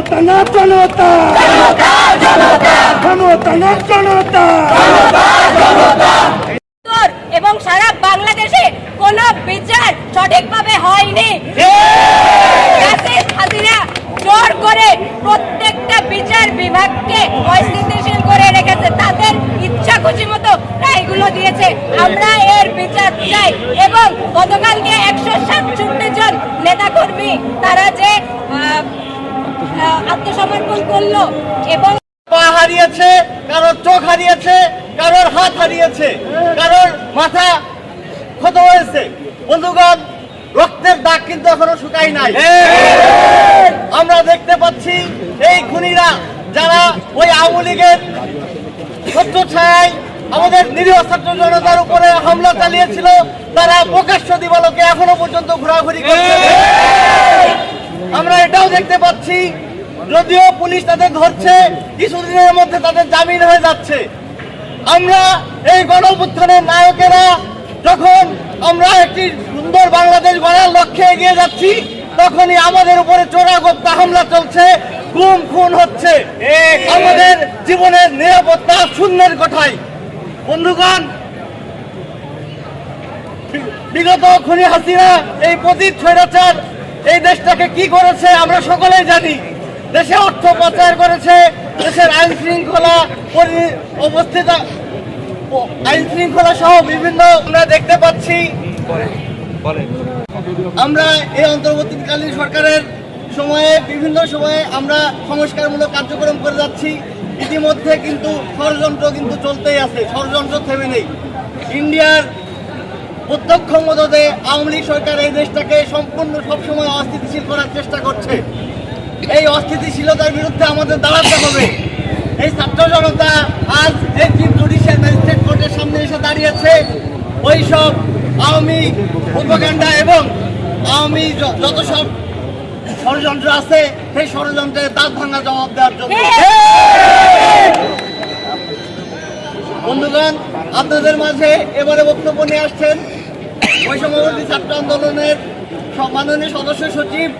ক্ষমতা না জনতা ক্ষমতা না জনতা এবং সারা বাংলাদেশে কোনো বিচার সঠিকভাবে হয়নি। জোর করে প্রত্যেকটা বিচার বিভাগকে অস্থিতিশীল করে রেখেছে। তাদের ইচ্ছা খুশি মতো রায়গুলো দিয়েছে। আমরা এর বিচার চাই এবং গতকালকে একশো সাতষট্টি জন নেতাকর্মী তারা যে আত্মসমর্পণ করল এবং পা হারিয়েছে, কারোর চোখ হারিয়েছে, কারোর হাত হারিয়েছে, কারোর মাথা ক্ষত হয়েছে। বন্ধুগণ, রক্তের দাগ কিন্তু এখনও শুকাই নাই। আমরা দেখতে পাচ্ছি এই খুনিরা যারা ওই আওয়ামী লীগের সত্য ছায় আমাদের নিরীহ ছাত্র জনতার উপরে হামলা চালিয়েছিল, তারা প্রকাশ্য দিবালোকে এখনও পর্যন্ত ঘোরাঘুরি করছে। আমরা এটাও দেখতে পাচ্ছি, যদিও পুলিশ তাদের ধরছে, কিছুদিনের মধ্যে তাদের জামিন হয়ে যাচ্ছে। আমরা এই গণপুত্থানের নায়কেরা যখন আমরা একটি সুন্দর বাংলাদেশ গড়ার লক্ষ্যে এগিয়ে যাচ্ছি, তখনই আমাদের উপরে চোরাগোপ্তা হামলা চলছে গুম খুন হচ্ছে। আমাদের জীবনের নিরাপত্তা শূন্যের কথাই বন্ধুগণ, বিগত খুনি হাসিনা এই পতিত স্বৈরাচার এই দেশটাকে কি করেছে আমরা সকলেই জানি। দেশে অর্থ পাচার করেছে, দেশের আইন শৃঙ্খলা অবস্থিত আইন শৃঙ্খলা সহ বিভিন্ন আমরা দেখতে পাচ্ছি। আমরা এই অন্তর্বর্তীকালীন সরকারের সময়ে, বিভিন্ন সময়ে আমরা সংস্কারমূলক কার্যক্রম করে যাচ্ছি। ইতিমধ্যে কিন্তু ষড়যন্ত্র কিন্তু চলতেই আছে, ষড়যন্ত্র থেমে নেই। ইন্ডিয়ার প্রত্যক্ষ মদদে আওয়ামী লীগ সরকার এই দেশটাকে সম্পূর্ণ সবসময় অস্থিতিশীল করার চেষ্টা করছে। এই অস্থিতিশীলতার বিরুদ্ধে আমাদের দাঁড়াতে হবে। এই ছাত্র জনতা আজ এই চিফ জুডিশিয়াল ম্যাজিস্ট্রেট কোর্টের সামনে এসে দাঁড়িয়েছে ওই সব আওয়ামী প্রোপাগান্ডা এবং আওয়ামী যত সব ষড়যন্ত্র আছে, সেই ষড়যন্ত্রের দাঁত ভাঙা জবাব দেওয়ার জন্য। বন্ধুগণ, আপনাদের মাঝে এবারে বক্তব্য নিয়ে আসছেন বৈষম্যবর্তী ছাত্র আন্দোলনের সম্মাননীয় মাননীয় সদস্য সচিব